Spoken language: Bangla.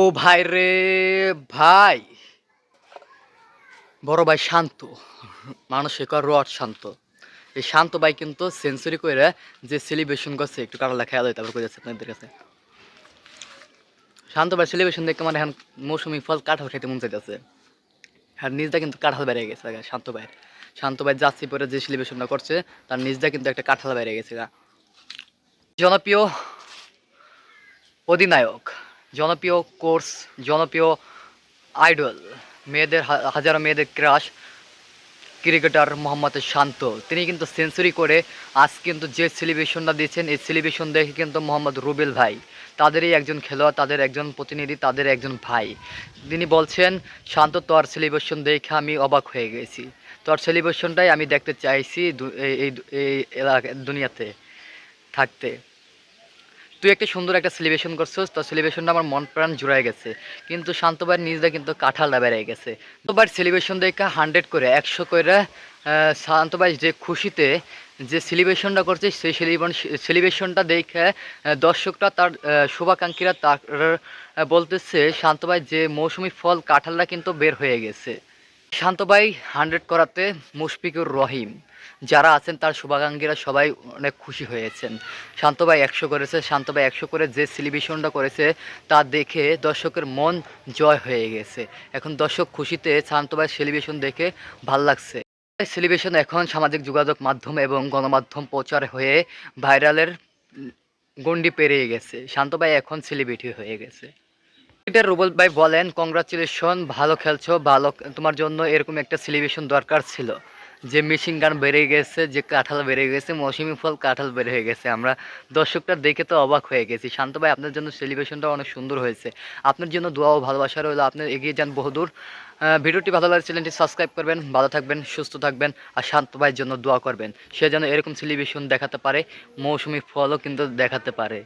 ও ভাই রে ভাই। বড় ভাই শান্ত, মানসিক রড শান্ত। এই শান্ত ভাই কিন্তু সেঞ্চুরি করে যে সেলিব্রেশন করছে, একটু কারও লেখা আলো তারপর করে আপনাদের কাছে। শান্ত ভাই সেলিব্রেশন দেখতে মানে এখন মৌসুমি ফল কাঁঠাল খেতে মন চাইতেছে। আর নিজটা কিন্তু কাঁঠাল বেড়ে গেছে শান্ত ভাই। শান্ত ভাই যাচ্ছি পরে যে সেলিব্রেশনটা করছে, তার নিজটা কিন্তু একটা কাঁঠাল বেড়ে গেছে জনপ্রিয় অধিনায়ক জনপ্রিয় কোর্স, জনপ্রিয় আইডল, মেয়েদের হাজারো মেয়েদের ক্রাশ, ক্রিকেটার মোহাম্মদ শান্ত। তিনি কিন্তু সেঞ্চুরি করে আজ কিন্তু যে সেলিব্রেশনটা দিয়েছেন, এই সেলিব্রেশন দেখে কিন্তু মোহাম্মদ রুবেল ভাই। তাদেরই একজন খেলোয়াড়, তাদের একজন প্রতিনিধি, তাদের একজন ভাই। তিনি বলছেন, শান্ত, তোর সেলিব্রেশন দেখে আমি অবাক হয়ে গেছি। তোর সেলিব্রেশনটাই আমি দেখতে চাইছি এই এই এলাকা, দুনিয়াতে থাকতে। তুই একটা সুন্দর একটা সেলিব্রেশন করছিস তো সেলিব্রেশনটা আমার মন প্রাণ জুড়াই গেছে। কিন্তু শান্তবার নিজটা কিন্তু কাঁঠালটা বেড়ে গেছে। শান্তবার সেলিব্রেশন দেখে হান্ড্রেড করে একশো করে আহ, শান্তবাই যে খুশিতে যে সেলিব্রেশনটা করছে সেই সেলিব্রেশনটা দেখে দর্শকরা তার শুভাকাঙ্ক্ষীরা তার বলতেছে শান্তবাই যে মৌসুমি ফল কাঁঠালটা কিন্তু বের হয়ে গেছে। শান্তবাই হান্ড্রেড করাতে মুশফিকুর রহিম। যারা আছেন তার শুভাকাঙ্ক্ষীরা সবাই অনেক খুশি হয়েছেন। শান্তবাই একশো করেছে শান্তবাই একশো করে যে সেলিব্রেশনটা করেছে, তা দেখে দর্শকের মন জয় হয়ে গেছে। এখন দর্শক খুশিতে শান্তবাই সেলিব্রেশন দেখে ভালো লাগছে। সেলিব্রেশন এখন সামাজিক যোগাযোগ মাধ্যম এবং গণমাধ্যম প্রচার হয়ে ভাইরালের গণ্ডি পেরিয়ে গেছে। শান্তবাই এখন সেলিব্রিটি হয়ে গেছে। ক্রিকেটার রুবল ভাই বলেন কংগ্রাচুলেশন ভালো খেলছো, ভালো তোমার জন্য এরকম একটা সেলিব্রেশন দরকার ছিল। যে মেশিন গান বেড়ে গেছে, যে কাঁঠাল বেড়ে গেছে, মৌসুমি ফল কাঁঠাল বেড়ে হয়ে গেছে। আমরা দর্শকটা দেখে তো অবাক হয়ে গেছি। শান্ত ভাই, আপনার জন্য সেলিব্রেশনটা অনেক সুন্দর হয়েছে। আপনার জন্য দোয়া ও ভালোবাসা রইল। আপনি এগিয়ে যান বহুদূর। ভিডিওটি ভালো লাগলে চ্যানেলটি সাবস্ক্রাইব করবেন, ভালো থাকবেন, সুস্থ থাকবেন, আর শান্ত ভাইয়ের জন্য দোয়া করবেন। সে যেন এরকম সেলিব্রেশন দেখাতে পারে, মৌসুমি ফলও কিন্তু দেখাতে পারে।